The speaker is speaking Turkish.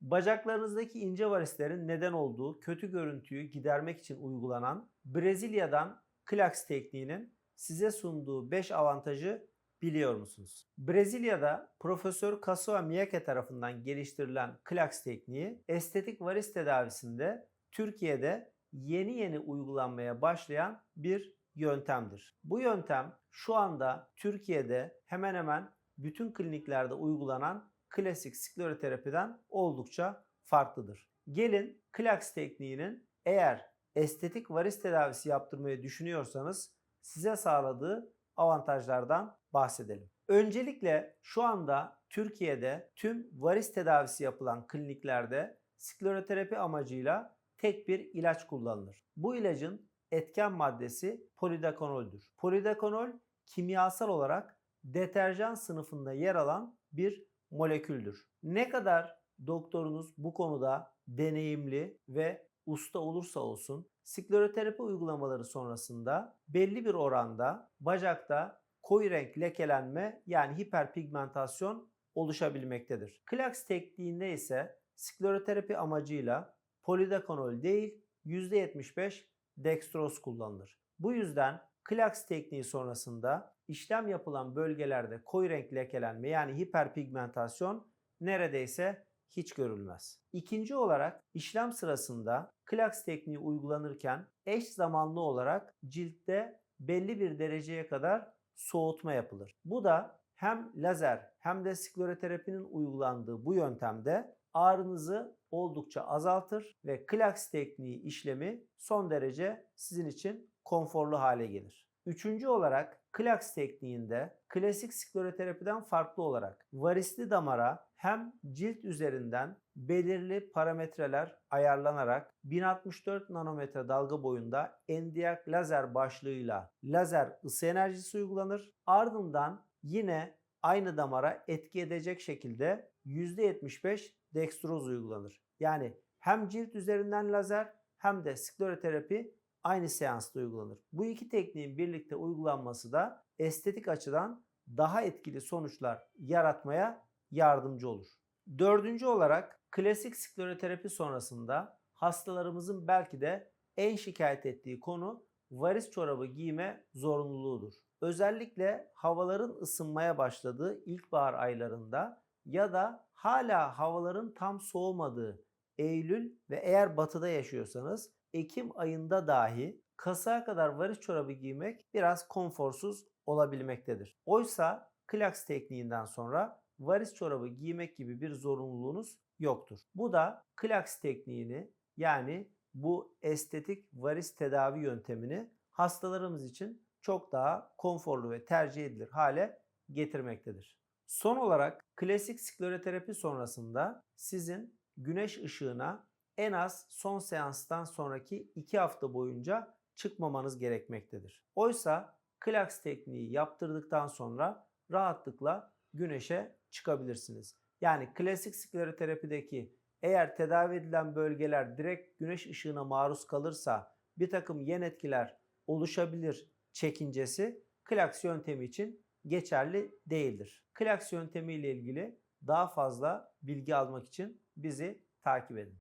Bacaklarınızdaki ince varislerin neden olduğu kötü görüntüyü gidermek için uygulanan Brezilya'dan Klax tekniğinin size sunduğu 5 avantajı biliyor musunuz? Brezilya'da Profesör Kazuo Miyake tarafından geliştirilen Klax tekniği estetik varis tedavisinde Türkiye'de yeni yeni uygulanmaya başlayan bir yöntemdir. Bu yöntem şu anda Türkiye'de hemen hemen bütün kliniklerde uygulanan klasik skleroterapiden oldukça farklıdır. Gelin Klax tekniğinin eğer estetik varis tedavisi yaptırmayı düşünüyorsanız size sağladığı avantajlardan bahsedelim. Öncelikle şu anda Türkiye'de tüm varis tedavisi yapılan kliniklerde skleroterapi amacıyla tek bir ilaç kullanılır. Bu ilacın etken maddesi polidekanoldür. Polidekanol kimyasal olarak deterjan sınıfında yer alan bir moleküldür. Ne kadar doktorunuz bu konuda deneyimli ve usta olursa olsun skleroterapi uygulamaları sonrasında belli bir oranda bacakta koyu renk lekelenme yani hiperpigmentasyon oluşabilmektedir. Klax tekniğinde ise skleroterapi amacıyla polidekanol değil %75 dextroz kullanılır. Bu yüzden Klax tekniği sonrasında işlem yapılan bölgelerde koyu renk lekelenme yani hiperpigmentasyon neredeyse hiç görülmez. İkinci olarak işlem sırasında Klax tekniği uygulanırken eş zamanlı olarak ciltte belli bir dereceye kadar soğutma yapılır. Bu da hem lazer hem de skleroterapinin uygulandığı bu yöntemde ağrınızı oldukça azaltır ve Klax tekniği işlemi son derece sizin için konforlu hale gelir. Üçüncü olarak Klax tekniğinde klasik skleroterapiden farklı olarak varisli damara hem cilt üzerinden belirli parametreler ayarlanarak 1064 nanometre dalga boyunda endiyak lazer başlığıyla lazer ısı enerjisi uygulanır. Ardından yine aynı damara etki edecek şekilde %75 dextroz uygulanır. Yani hem cilt üzerinden lazer hem de skleroterapi aynı seansta uygulanır. Bu iki tekniğin birlikte uygulanması da estetik açıdan daha etkili sonuçlar yaratmaya yardımcı olur. Dördüncü olarak klasik skleroterapi sonrasında hastalarımızın belki de en şikayet ettiği konu varis çorabı giyme zorunluluğudur. Özellikle havaların ısınmaya başladığı ilkbahar aylarında ya da hala havaların tam soğumadığı Eylül ve eğer batıda yaşıyorsanız Ekim ayında dahi kasaya kadar varis çorabı giymek biraz konforsuz olabilmektedir. Oysa Klax tekniğinden sonra varis çorabı giymek gibi bir zorunluluğunuz yoktur. Bu da Klax tekniğini yani bu estetik varis tedavi yöntemini hastalarımız için çok daha konforlu ve tercih edilir hale getirmektedir. Son olarak klasik skleroterapi sonrasında sizin güneş ışığına en az son seanstan sonraki 2 hafta boyunca çıkmamanız gerekmektedir. Oysa Klax tekniği yaptırdıktan sonra rahatlıkla güneşe çıkabilirsiniz. Yani klasik skleroterapideki eğer tedavi edilen bölgeler direkt güneş ışığına maruz kalırsa bir takım yan etkiler oluşabilir çekincesi Klax yöntemi için geçerli değildir. Klax yöntemi ile ilgili daha fazla bilgi almak için bizi takip edin.